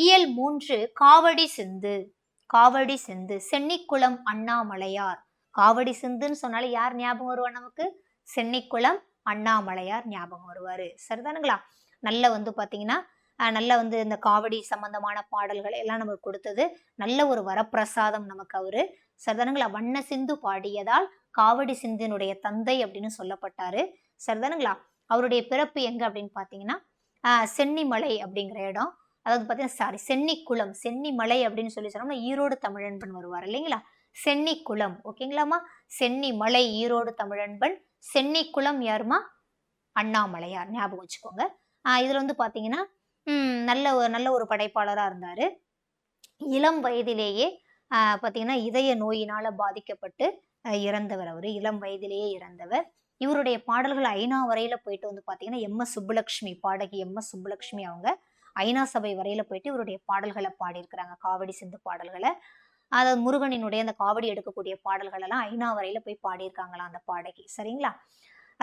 இயல் மூன்று காவடி சிந்து. காவடி சிந்து. சென்னிக்குளம் அண்ணாமலையார். காவடி சிந்துன்னு சொன்னாலே யார் ஞாபகம் வருவா நமக்கு? சென்னிக்குளம் அண்ணாமலையார் ஞாபகம் வருவாரு. சரிதானுங்களா? நல்ல வந்து பார்த்தீங்கன்னா நல்ல வந்து இந்த காவடி சம்பந்தமான பாடல்கள் எல்லாம் நமக்கு கொடுத்தது. நல்ல ஒரு வரப்பிரசாதம் நமக்கு அவரு. சரிதானுங்களா? வண்ண சிந்து பாடியதால் காவடி சிந்தினுடைய தந்தை அப்படின்னு சொல்லப்பட்டாரு. சரிதானுங்களா? அவருடைய பிறப்பு எங்க அப்படின்னு பார்த்தீங்கன்னா சென்னிமலை அப்படிங்கிற இடம். அதாவது பார்த்தீங்கன்னா சாரி சென்னிக்குளம் சென்னிமலை அப்படின்னு சொல்லி சொன்னோம்னா ஈரோடு தமிழன்பன் வருவார் இல்லைங்களா? சென்னிக்குளம் ஓகேங்களாம்மா? சென்னிமலை ஈரோடு தமிழன்பன். சென்னிக்குளம் யாருமா அண்ணாமலையார் ஞாபகம் வச்சுக்கோங்க. இதில் வந்து பார்த்தீங்கன்னா நல்ல ஒரு நல்ல ஒரு படைப்பாளராக இருந்தார். இளம் வயதிலேயே பார்த்தீங்கன்னா இதய நோயினால் பாதிக்கப்பட்டு இறந்தவர் அவர். இளம் வயதிலேயே இறந்தவர். இவருடைய பாடல்கள் ஐநா வரையில் போயிட்டு வந்து பார்த்தீங்கன்னா எம் எஸ் சுப்புலட்சுமி பாடகி எம் எஸ் சுப்புலட்சுமி அவங்க. ஐநா சபை வரையில போயிட்டு இவருடைய பாடல்களை பாடியிருக்கிறாங்க. காவடி சிந்து பாடல்களை. அதாவது முருகனினுடைய அந்த காவடி எடுக்கக்கூடிய பாடல்கள் எல்லாம் ஐநா வரையில போய் பாடியிருக்காங்களாம் அந்த பாடகி. சரிங்களா?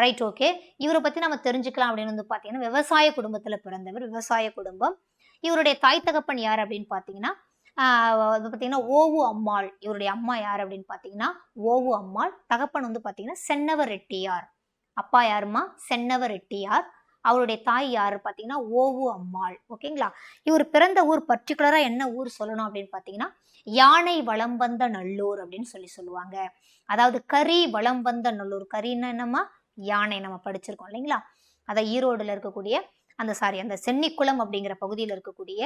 ரைட் ஓகே இவரை பத்தி நம்ம தெரிஞ்சுக்கலாம் அப்படின்னு வந்து பாத்தீங்கன்னா விவசாய குடும்பத்துல பிறந்தவர் விவசாய குடும்பம். இவருடைய தாய் தகப்பன் யார் அப்படின்னு பாத்தீங்கன்னா பார்த்தீங்கன்னா ஓவு அம்மாள். இவருடைய அம்மா யார் அப்படின்னு பார்த்தீங்கன்னா ஓவு அம்மாள். தகப்பன் வந்து பார்த்தீங்கன்னா சென்னவர் ரெட்டியார் அப்பா யாருமா சென்னவர் ரெட்டியார் அவருடைய தாய் யார் பார்த்தீங்கன்னா ஓவு அம்மாள். ஓகேங்களா இவர் பிறந்த ஊர் பர்டிகுலராக என்ன ஊர் சொல்லணும் அப்படின்னு பார்த்தீங்கன்னா யானை வளம் வந்த நல்லூர் அப்படின்னு சொல்லி சொல்லுவாங்க. அதாவது கரி வளம் வந்த நல்லூர். கரின்னா என்னம்மா? யானை நம்ம படிச்சிருக்கோம் இல்லைங்களா? அதை ஈரோடுல இருக்கக்கூடிய அந்த சாரி அந்த சென்னிக்குளம் அப்படிங்கிற பகுதியில் இருக்கக்கூடிய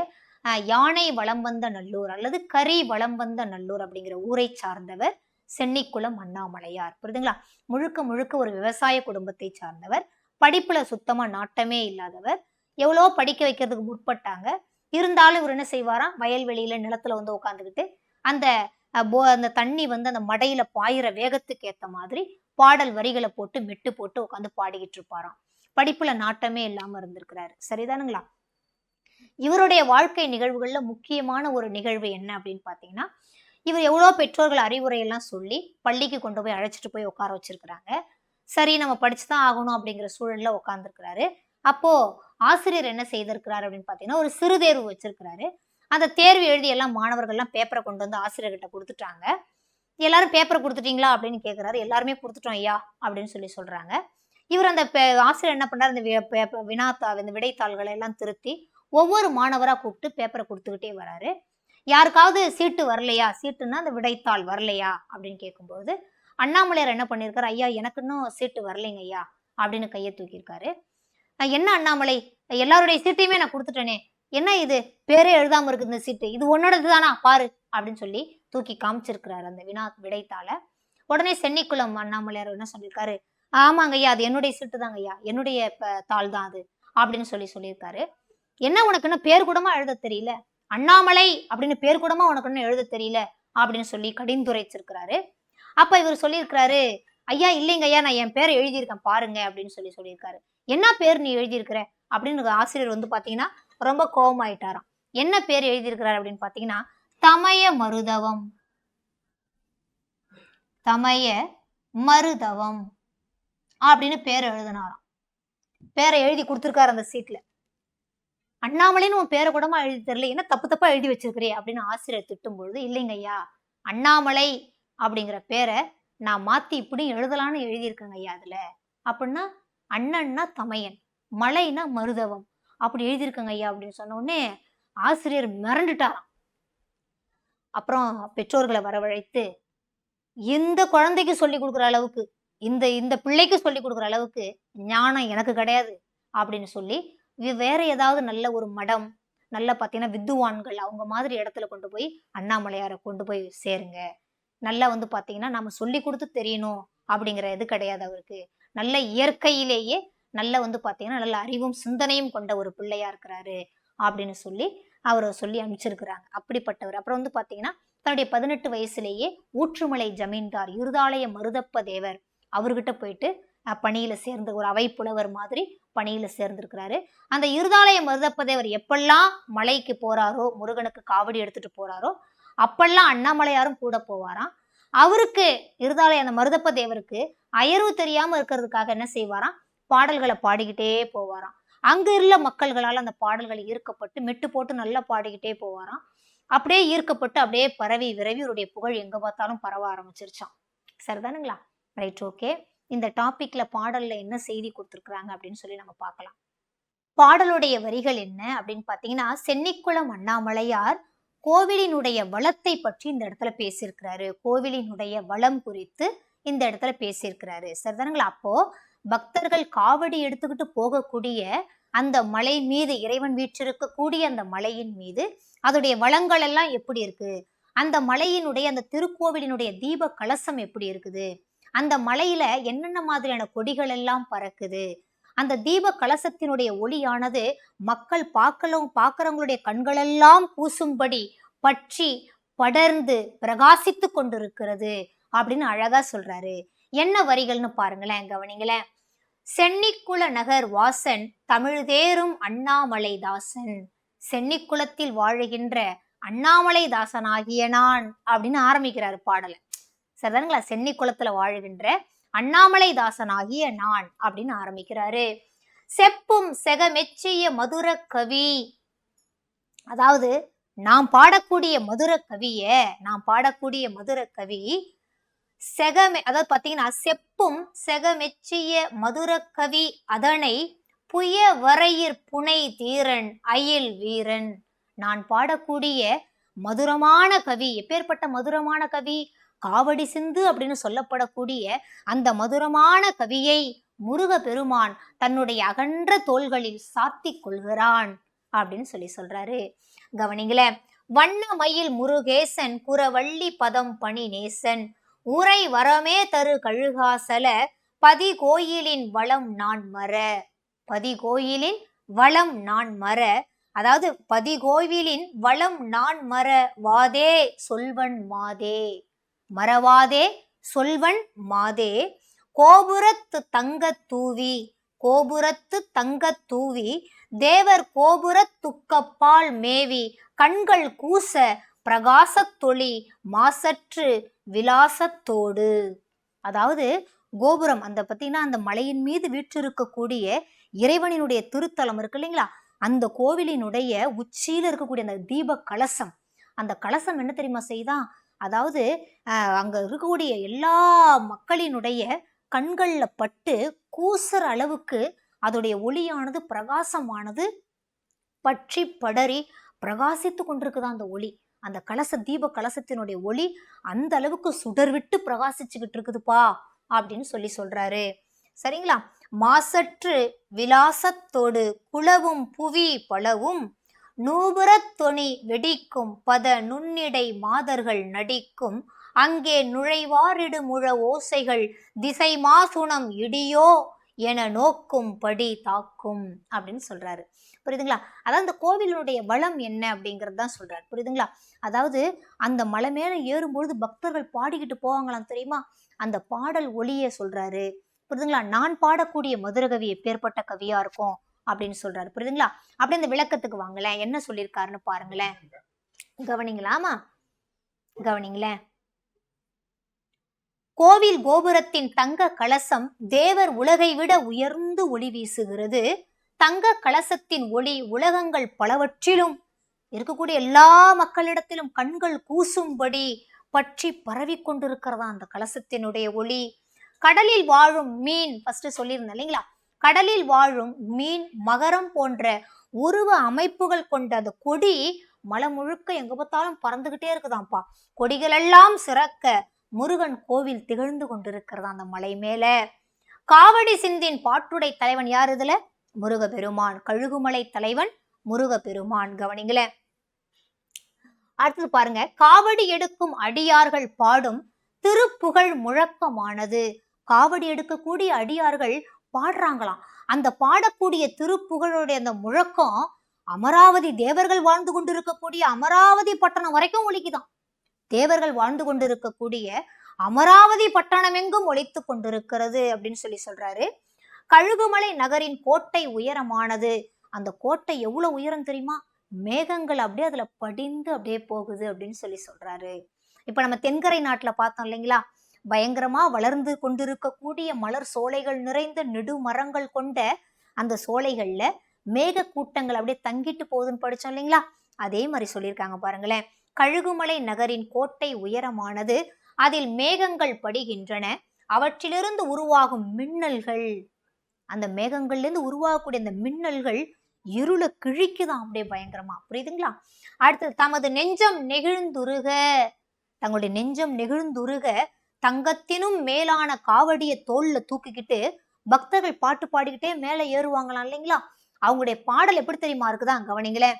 யானை வளம் வந்த நல்லூர் அல்லது கரி வளம் வந்த நல்லூர் அப்படிங்கிற ஊரை சார்ந்தவர் சென்னிக்குளம் அண்ணாமலையார். புரியுதுங்களா? முழுக்க முழுக்க ஒரு விவசாய குடும்பத்தை சார்ந்தவர் படிப்புல சுத்தமா நாட்டமே இல்லாதவர். எவ்வளோ படிக்க வைக்கிறதுக்கு முற்பட்டாங்க. இருந்தாலும் இவர் என்ன செய்வாராம்? வயல்வெளியில நிலத்துல வந்து உட்காந்துக்கிட்டு அந்த போ- அந்த தண்ணி வந்து அந்த மடையில பாயிற வேகத்துக்கு ஏத்த மாதிரி பாடல் வரிகளை போட்டு மெட்டு போட்டு உட்காந்து பாடிக்கிட்டு இருப்பாராம். படிப்புல நாட்டமே இல்லாம இருந்திருக்கிறாரு. சரிதானுங்களா? இவருடைய வாழ்க்கை நிகழ்வுகள்ல முக்கியமான ஒரு நிகழ்வு என்ன அப்படின்னு பாத்தீங்கன்னா இவர் எவ்வளோ பெற்றோர்கள் அறிவுரை எல்லாம் சொல்லி பள்ளிக்கு கொண்டு போய் அழைச்சிட்டு போய் உட்கார வச்சிருக்கிறாங்க. சரி நம்ம படிச்சுதான் ஆகணும் அப்படிங்கிற சூழல்ல உட்காந்துருக்கிறாரு அப்போ ஆசிரியர் என்ன செய்திருக்கிறாரு அப்படின்னு பார்த்தீங்கன்னா ஒரு சிறு தேர்வு வச்சிருக்கிறாரு. அந்த தேர்வு எழுதி எல்லாம் மாணவர்கள்லாம் பேப்பரை கொண்டு வந்து ஆசிரியர்கிட்ட கொடுத்துட்டாங்க. எல்லாரும் பேப்பரை கொடுத்துட்டீங்களா அப்படின்னு கேட்குறாரு எல்லாருமே கொடுத்துட்டோம் ஐயா அப்படின்னு சொல்லி சொல்கிறாங்க இவர் அந்த பே- ஆசிரியர் என்ன பண்ணுறாரு அந்த பேப்பர் வினாத்தா இந்த விடைத்தாள்களை எல்லாம் திருத்தி ஒவ்வொரு மாணவராக கூப்பிட்டு பேப்பரை கொடுத்துக்கிட்டே வராரு. யாருக்காவது சீட்டு வரலையா? சீட்டுன்னா அந்த விடைத்தாள் வரலையா? அப்படின்னு கேட்கும்போது அண்ணாமலையார் என்ன பண்ணியிருக்காரு ஐயா எனக்கு இன்னும் சீட்டு வரலைங்க ஐயா அப்படின்னு கையை தூக்கியிருக்காரு. என்ன அண்ணாமலை? எல்லாருடைய சீட்டையுமே நான் கொடுத்துட்டேனே. என்ன இது? பேரே எழுதாம இருக்கு இந்த சீட்டு. இது உன்னோடது தானா பாரு அப்படின்னு சொல்லி தூக்கி காமிச்சிருக்கிறாரு அந்த வினா விடைத்தால உடனே சென்னிக்குளம் அண்ணாமலையார் என்ன சொல்லியிருக்காரு? ஆமாங்க ஐயா அது என்னுடைய சீட்டு தாங்க ஐயா. என்னுடைய தாள் தான் அது அப்படின்னு சொல்லி சொல்லியிருக்காரு. என்ன உனக்கு இன்னும் பேர் கூடமா எழுத தெரியல? அண்ணாமலை அப்படின்னு பேர் கூடமா உனக்கு இன்னும் எழுத தெரியல? அப்படின்னு சொல்லி கடிந்துரைச்சிருக்கிறாரு. அப்ப இவர் சொல்லியிருக்கிறாரு ஐயா இல்லைங்க ஐயா நான் என் பேரை எழுதியிருக்கேன் பாருங்க அப்படின்னு சொல்லி சொல்லியிருக்காரு. என்ன பேர் நீ எழுதியிருக்கிற? அப்படின்னு ஆசிரியர் வந்து பாத்தீங்கன்னா ரொம்ப கோபமாயிட்டாராம் என்ன பேர் எழுதியிருக்கிறார்? அப்படின்னு பாத்தீங்கன்னா தமய மருதவம். தமய மருதவம் அப்படின்னு பேர் எழுதினாராம். பேரை எழுதி கொடுத்துருக்காரு அந்த சீட்ல. அண்ணாமலைன்னு உன் பேரை கூடமா எழுதி தெரியல என்ன தப்பு தப்பா எழுதி வச்சிருக்கிறே? அப்படின்னு ஆசிரியர் திட்டும் பொழுது இல்லைங்க ஐயா அண்ணாமலை அப்படிங்கிற பேரை நான் மாத்தி இப்படி எழுதலாம்னு எழுதியிருக்கேங்க ஐயா அதுல. அப்படின்னா அண்ணன்னா தமையன் மலைனா மருதவம் அப்படி எழுதியிருக்கேங்க ஐயா அப்படின்னு சொன்ன உடனே ஆசிரியர் மிரண்டுட்டாராம். அப்புறம் பெற்றோர்களை வரவழைத்து இந்த குழந்தைக்கு சொல்லி கொடுக்குற அளவுக்கு இந்த இந்த பிள்ளைக்கு சொல்லி கொடுக்குற அளவுக்கு ஞானம் எனக்கு கிடையாது அப்படின்னு சொல்லி வேற ஏதாவது நல்ல ஒரு மடம் நல்ல பார்த்தீங்கன்னா வித்துவான்கள் அவங்க மாதிரி இடத்துல கொண்டு போய் அண்ணாமலையாரை கொண்டு போய் சேருங்க. நல்லா வந்து பார்த்தீங்கன்னா நம்ம சொல்லி கொடுத்து தெரியணும் அப்படிங்கிற இது கிடையாது அவருக்கு. நல்ல இயற்கையிலேயே நல்ல வந்து பார்த்தீங்கன்னா நல்ல அறிவும் சிந்தனையும் கொண்ட ஒரு பிள்ளையா இருக்கிறாரு அப்படின்னு சொல்லி அவரை சொல்லி அனுப்பிச்சிருக்கிறாங்க. அப்படிப்பட்டவர். அப்புறம் வந்து பார்த்தீங்கன்னா தன்னுடைய பதினெட்டு வயசுலேயே ஊற்றுமலை ஜமீன்தார் இருதாலய மருதப்ப தேவர் அவர்கிட்ட போயிட்டு பணியில சேர்ந்து ஒரு அவை புலவர் மாதிரி பணியில சேர்ந்திருக்கிறாரு. அந்த இருதாலய மருதப்பதேவர் எப்பெல்லாம் மலைக்கு போறாரோ முருகனுக்கு காவடி எடுத்துட்டு போறாரோ அப்பெல்லாம் அண்ணாமலையாரும் கூட போவாராம். அவருக்கு இருந்தாலே அந்த மருதப்ப தேவருக்கு அயர்வு தெரியாம இருக்கிறதுக்காக என்ன செய்வாராம்? பாடல்களை பாடிக்கிட்டே போவாராம். அங்க இருந்த மக்கள்களால் அந்த பாடல்கள் ஈர்க்கப்பட்டு மெட்டு போட்டு நல்லா பாடிக்கிட்டே போவாராம். அப்படியே ஈர்க்கப்பட்டு அப்படியே பரவி விரவி இவருடைய புகழ் எங்க பார்த்தாலும் பரவ ஆரம்பிச்சிருச்சான் சரிதானுங்களா? ரைட் ஓகே இந்த டாபிக்ல பாடல்ல என்ன செய்தி கொடுத்துருக்குறாங்க அப்படின்னு சொல்லி நம்ம பார்க்கலாம். பாடலுடைய வரிகள் என்ன அப்படின்னு பார்த்தீங்கன்னா சென்னிக்குளம் அண்ணாமலையார் கோவிலினுடைய வளத்தை பற்றி இந்த இடத்துல பேசியிருக்கிறாரு. கோவிலினுடைய வளம் குறித்து இந்த இடத்துல பேசியிருக்கிறாரு. சரிதானுங்களா அப்போ பக்தர்கள் காவடி எடுத்துக்கிட்டு போகக்கூடிய அந்த மலை மீது இறைவன் வீற்றிருக்கக்கூடிய அந்த மலையின் மீது அதோடைய வளங்கள் எல்லாம் எப்படி இருக்கு? அந்த மலையினுடைய அந்த திருக்கோவிலினுடைய தீப கலசம் எப்படி இருக்குது? அந்த மலையில என்னென்ன மாதிரியான கொடிகள் எல்லாம் பறக்குது? அந்த தீப கலசத்தினுடைய ஒளியானது மக்கள் பார்க்கலும் பார்க்கறவங்களுடைய கண்களெல்லாம் பூசும்படி பற்றி படர்ந்து பிரகாசித்து கொண்டிருக்கிறது அப்படின்னு அழகா சொல்றாரு. என்ன வரிகள்னு பாருங்களேன் கவனிங்களேன். சென்னிக்குள நகர் வாசன் தமிழ்தேரும் அண்ணாமலை தாசன் சென்னிக்குளத்தில் வாழுகின்ற அண்ணாமலை தாசனாகிய நான் அப்படின்னு ஆரம்பிக்கிறாரு பாடலை. சரிதானுங்களா? சென்னிக்குளத்துல வாழுகின்ற அண்ணாமலை தாசனாகிய நான் அப்படின்னு ஆரம்பிக்கிறாரு. செப்பும் செகமெச்சிய மதுர கவி. அதாவது நாம் பாடக்கூடிய மதுர கவிய நாம் பாடக்கூடிய மதுர கவி செகமெ அதாவது பாத்தீங்கன்னா செப்பும் செகமெச்சிய மதுர கவி அதனை புய வரையிற் புனை தீரன் அயில் வீரன். நான் பாடக்கூடிய மதுரமான கவி எப்பேற்பட்ட மதுரமான கவி? காவடி சிந்து அப்படின்னு சொல்லப்படக்கூடிய அந்த மதுரமான கவியை முருக பெருமான் தன்னுடைய அகன்ற தோள்களில் சாத்திக் கொள்கிறான் அப்படின்னு சொல்லி சொல்றாரு. கவனிங்களேன் வண்ண மயில் முருகேசன் குரவள்ளி பதம் பணி நேசன் உரை வரமே தரு கழுகாசல பதி கோயிலின் வளம் நான் மற. பதி கோயிலின் வளம் நான் மற. அதாவது பதி கோவிலின் வளம் நான் மற. வாதே சொல்வன் மாதே. மறவாதே சொல்வன் மாதே. கோபுரத்து தங்கத் தூவி கோபுரத்து தங்கத் தூவி தேவர் கோபுரத் துக்கப்பால் மேவி கண்கள் கூச பிரகாசத்தொளி மாசற்று விலாசத்தோடு அதாவது கோபுரம் அந்த பார்த்தீங்கன்னா அந்த மலையின் மீது வீற்றிருக்கக்கூடிய இறைவனினுடைய திருத்தலம் இருக்கு இல்லைங்களா? அந்த கோவிலினுடைய உச்சியில் இருக்கக்கூடிய அந்த தீப கலசம். அந்த கலசம் என்ன தெரியுமா செய்தான் அதாவது அங்கே இருக்கக்கூடிய எல்லா மக்களினுடைய கண்களில் பட்டு கூசுற அளவுக்கு அதோடைய ஒளியானது பிரகாசமானது பற்றி படரி பிரகாசித்து கொண்டிருக்குதான் அந்த ஒளி. அந்த கலச தீப கலசத்தினுடைய ஒளி அந்த அளவுக்கு சுடர் விட்டு பிரகாசிச்சுக்கிட்டு இருக்குதுப்பா அப்படின்னு சொல்லி சொல்றாரு. சரிங்களா? மாசற்று விலாசத்தோடு குளவும் புவி பலவும் நூபுரத் தொனி வெடிக்கும் பத நுண்ணிடை மாதர்கள் நடிக்கும். அங்கே நுழைவாரிடு முழ ஓசைகள் திசை மாசுணம் இடியோ என நோக்கும் படி தாக்கும் அப்படின்னு சொல்றாரு. புரியுதுங்களா? அதாவது அந்த கோவிலினுடைய வளம் என்ன அப்படிங்கிறது தான் சொல்றாரு. புரியுதுங்களா? அதாவது அந்த மலை மேல ஏறும்பொழுது பக்தர்கள் பாடிக்கிட்டு போவாங்களாம் தெரியுமா? அந்த பாடல் ஒளியை சொல்றாரு. புரியுதுங்களா? நான் பாடக்கூடிய மதுரகவி எப்பேற்பட்ட கவியா இருக்கும்? அப்படின்னு சொல்றாரு. புரியுதுங்களா? அப்படி இந்த விளக்கத்துக்கு வாங்கலேன் என்ன சொல்லியிருக்காருன்னு பாருங்களேன். கவனிங்களாமா கவனிங்களேன். கோவில் கோபுரத்தின் தங்க கலசம் தேவர் உலகை விட உயர்ந்து ஒளி வீசுகிறது. தங்க கலசத்தின் ஒளி உலகங்கள் பலவற்றிலும் இருக்கக்கூடிய எல்லா மக்களிடத்திலும் கண்கள் கூசும்படி பற்றி பரவி கொண்டிருக்கிறதா அந்த கலசத்தினுடைய ஒளி? கடலில் வாழும் மீன் ஃபர்ஸ்ட் சொல்லியிருந்தேன் இல்லைங்களா? கடலில் வாழும் மீன் மகரம் போன்ற உருவ அமைப்புகள் கொண்ட அந்த கொடி மலை முழுக்க எங்க பார்த்தாலும் பறந்துகிட்டே இருக்குதாம்ப்பா. கொடிகளெல்லாம் சிறக்க முருகன் கோவில் திகழ்ந்து கொண்டிருக்கிறதா அந்த மலை மேல. காவடி சிந்தின் பாட்டுடை தலைவன் யார் இதுல? முருகப்பெருமான் கழுகுமலை தலைவன் முருகப்பெருமான். கவனிங்களேன் அடுத்தது பாருங்க. காவடி எடுக்கும் அடியார்கள் பாடும் திருப்புகழ் முழக்கமானது. காவடி எடுக்கக்கூடிய அடியார்கள் பாடுறாங்களாம். அந்த பாடக்கூடிய திருப்புகழுடைய அந்த முழக்கம் அமராவதி தேவர்கள் வாழ்ந்து கொண்டிருக்கக்கூடிய அமராவதி பட்டணம் வரைக்கும் ஒழிக்குதான் தேவர்கள் வாழ்ந்து கொண்டிருக்கக்கூடிய அமராவதி பட்டணம் எங்கும் ஒழித்து கொண்டிருக்கிறது அப்படின்னு சொல்லி சொல்றாரு. கழுகுமலை நகரின் கோட்டை உயரமானது. அந்த கோட்டை எவ்வளவு உயரம் தெரியுமா? மேகங்கள் அப்படியே அதுல படிந்து அப்படியே போகுது அப்படின்னு சொல்லி சொல்றாரு. இப்ப நம்ம தென்கரை நாட்டுல பார்த்தோம் இல்லைங்களா? பயங்கரமா வளர்ந்து கொண்டிருக்கக்கூடிய மலர் சோலைகள் நிறைந்த நெடு மரங்கள் கொண்ட அந்த சோலைகள்ல மேக கூட்டங்கள் அப்படியே தங்கிட்டு போகுதுன்னு படிச்சோம் இல்லைங்களா? அதே மாதிரி சொல்லியிருக்காங்க பாருங்களேன். கழுகுமலை நகரின் கோட்டை உயரமானது அதில் மேகங்கள் படுகின்றன. அவற்றிலிருந்து உருவாகும் மின்னல்கள் அந்த மேகங்கள்லேருந்து உருவாகக்கூடிய அந்த மின்னல்கள் இருளை கிழிக்குதான் அப்படியே பயங்கரமா. புரியுதுங்களா? அடுத்து தமது நெஞ்சம் நெகிழ்ந்துருக தங்களுடைய நெஞ்சம் நெகிழ்ந்துருக தங்கத்தினும் மேலான காவடிய தோல்ல தூக்கிக்கிட்டு பக்தர்கள் பாட்டு பாடிக்கிட்டே மேலே ஏறுவாங்களாம் இல்லைங்களா? அவங்களுடைய பாடல் எப்படி தெரியுமா இருக்குதான்? கவனிங்களேன்.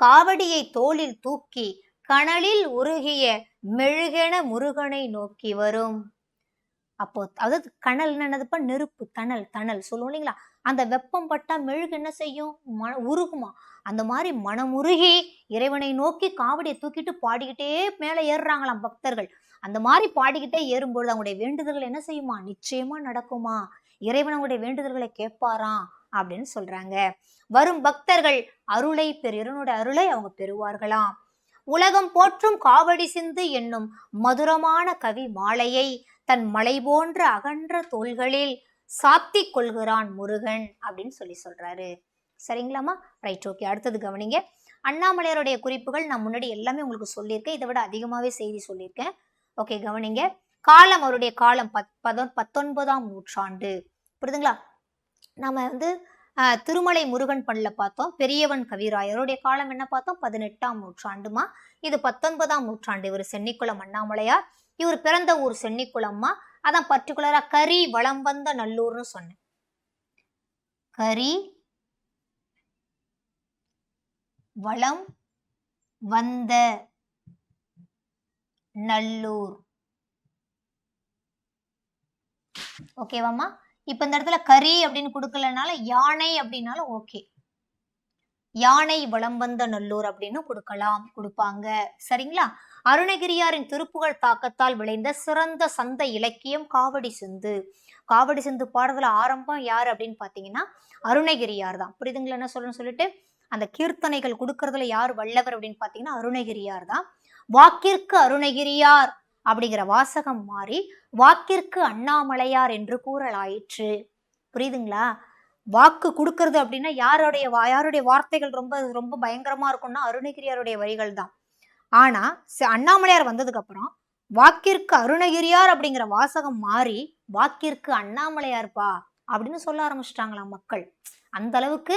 காவடியை தோளில் தூக்கி கனலில் உருகிய மெழுகென முருகனை நோக்கி வரும். அப்போ அதாவது கனல் என்னதுப்பா? நெருப்பு தணல் தணல் சொல்லுவோம் இல்லைங்களா? அந்த வெப்பம் பட்டா மெழுகு என்ன செய்யும்? மன உருகுமா? அந்த மாதிரி மனமுருகி இறைவனை நோக்கி காவடியை தூக்கிட்டு பாடிக்கிட்டே மேலே ஏறுறாங்களாம் பக்தர்கள். அந்த மாதிரி பாடிக்கிட்டே ஏறும்பொழுது அவங்களுடைய வேண்டுதல்கள் என்ன செய்யுமா? நிச்சயமா நடக்குமா? இறைவன் அவங்களுடைய வேண்டுதல்களை கேட்பாராம் அப்படின்னு சொல்றாங்க. வரும் பக்தர்கள் அருளை பெரு இறைவனுடைய அருளை அவங்க பெறுவார்களாம். உலகம் போற்றும் காவடி சிந்து என்னும் மதுரமான கவி மாலையை தன் மலை போன்ற அகன்ற தோள்களில் சாத்தி கொள்கிறான் முருகன் அப்படின்னு சொல்லி சொல்றாரு. சரிங்களாமா ரைட் ஓகே அடுத்தது கவனிங்க. அண்ணாமலையாருடைய குறிப்புகள் நான் முன்னாடி எல்லாமே உங்களுக்கு சொல்லியிருக்கேன். இதை விட அதிகமாகவே செய்தி சொல்லியிருக்கேன். ஓகே கவனிங்க. காலம் அவருடைய காலம் பத் பத பத்தொன்பதாம் நூற்றாண்டு. புரியுதுங்களா நம்ம வந்து ஆஹ், திருமலை முருகன் பண்ணல பார்த்தோம் பெரியவன் கவிராயருடைய காலம் என்ன பார்த்தோம் பதினெட்டாம் நூற்றாண்டுமா? இது பத்தொன்பதாம் நூற்றாண்டு. இவர் சென்னிக்குளம் அண்ணாமலையார். இவர் பிறந்த ஊர் சென்னிக்குளம்மா. அதான் பர்டிகுலராக கரி வளம் வந்த நல்லூர்னு சொன்னேன். கரி வளம் வந்த நல்லூர். ஓகேவாம்மா இப்ப இந்த இடத்துல கரி அப்படின்னு கொடுக்கலனால யானை அப்படின்னாலும் ஓகே யானை வளம் வந்த நல்லூர் அப்படின்னு கொடுக்கலாம் கொடுப்பாங்க. சரிங்களா? அருணகிரியாரின் திருப்புகழ் தாக்கத்தால் விளைந்த சிறந்த சந்த இலக்கியம் காவடி சிந்து. காவடி சிந்து பாடுறதுல ஆரம்பம் யார் அப்படின்னு பார்த்தீங்கன்னா அருணகிரியார் தான். புரியுதுங்களா என்ன சொல்லணும்னு சொல்லிட்டு? அந்த கீர்த்தனைகள் கொடுக்கறதுல யார் வல்லவர் அப்படின்னு பார்த்தீங்கன்னா அருணகிரியார் தான். வாக்கிற்கு அருணகிரியார் அப்படிங்கிற வாசகம் மாறி வாக்கிற்கு அண்ணாமலையார் என்று கூறலாயிற்று புரியுதுங்களா? வாக்கு கொடுக்கறது அப்படின்னா யாருடைய வா- யாருடைய வார்த்தைகள் ரொம்ப ரொம்ப பயங்கரமா இருக்கும்னா அருணகிரியாருடைய வரிகள் தான் ஆனா ச- அண்ணாமலையார் வந்ததுக்கு அப்புறம் வாக்கிற்கு அருணகிரியார் அப்படிங்கிற வாசகம் மாறி வாக்கிற்கு அண்ணாமலையார்ப்பா அப்படின்னு சொல்ல ஆரம்பிச்சிட்டாங்களாம் மக்கள். அந்த அளவுக்கு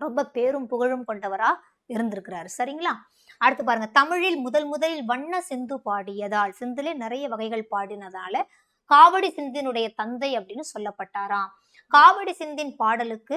ரொம்ப பேரும் புகழும் கொண்டவரா இருந்திருக்கிறாரு. சரிங்களா? அடுத்து பாருங்க தமிழில் முதல் முதலில் வண்ண சிந்து பாடியதால் சிந்துலே நிறைய வகைகள் பாடினதால காவடி சிந்தினுடைய தந்தை அப்படின்னு சொல்லப்பட்டாராம். காவடி சிந்தின் பாடலுக்கு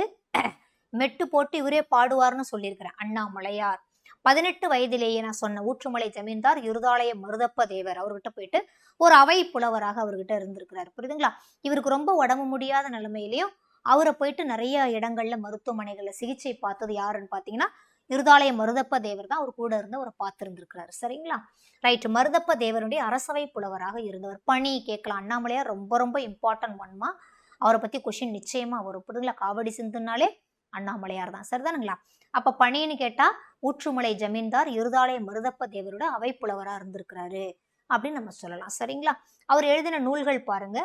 மெட்டு போட்டு இவரே பாடுவார்னு சொல்லியிருக்கிறேன் அண்ணாமலையார். பதினெட்டு வயதிலேயே நான் சொன்ன ஊற்றுமலை ஜமீன்தார் இருதாலய மருதப்ப தேவர் அவர்கிட்ட போயிட்டு ஒரு அவை புலவராக அவர்கிட்ட இருந்திருக்கிறார். புரியுதுங்களா? இவருக்கு ரொம்ப உடம்பு முடியாத நிலைமையிலையும் அவரை போயிட்டு நிறைய இடங்கள்ல மருத்துவமனைகள்ல சிகிச்சை பார்த்தது யாருன்னு பார்த்தீங்கன்னா இருதாலய மருதப்ப தேவர் தான் அவர் கூட இருந்து அவரை பார்த்துருந்துருக்கிறாரு. சரிங்களா? ரைட் மருதப்ப தேவருடைய அரசவை புலவராக இருந்தவர். பணி கேட்கலாம். அண்ணாமலையார் ரொம்ப ரொம்ப இம்பார்ட்டன்ட் ஒன்மா அவரை பற்றி கொஷின் நிச்சயமா வரும் புரியுதுங்களா காவடி சிந்துனாலே அண்ணாமலையார் தான். சரிதானுங்களா? அப்போ பணின்னு கேட்டால் ஊற்றுமலை ஜமீன்தார் இருதாலய மருதப்ப தேவரோட அவை புலவராக இருந்திருக்கிறாரு அப்படின்னு நம்ம சொல்லலாம். சரிங்களா? அவர் எழுதின நூல்கள் பாருங்க.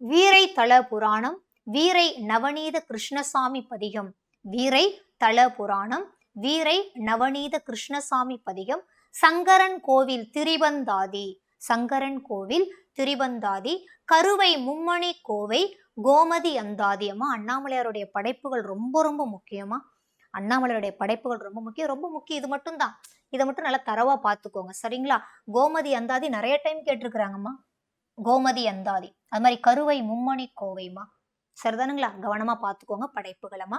வீரை தல புராணம் வீரை நவநீத கிருஷ்ணசாமி பதிகம் வீரை தல புராணம் வீரை நவநீத கிருஷ்ணசாமி பதிகம் சங்கரன் கோவில் திரிபந்தாதி. சங்கரன் கோவில் திரிபந்தாதி கருவை மும்மணி கோவை கோமதி அந்தாதி. அம்மா அண்ணாமலையாருடைய படைப்புகள் ரொம்ப ரொம்ப முக்கியமா? அண்ணாமலையாருடைய படைப்புகள் ரொம்ப முக்கியம். ரொம்ப முக்கியம். இது மட்டும் தான் இதை மட்டும் நல்லா தரவா பார்த்துக்கோங்க சரிங்களா? கோமதி அந்தாதி நிறைய டைம் கேட்டிருக்கிறாங்கம்மா. கோமதி அந்தாதி. அது மாதிரி கருவை மும்மணி கோவைமா சரிதானுங்களா? கவனமா பார்த்துக்கோங்க படைப்புகளம்மா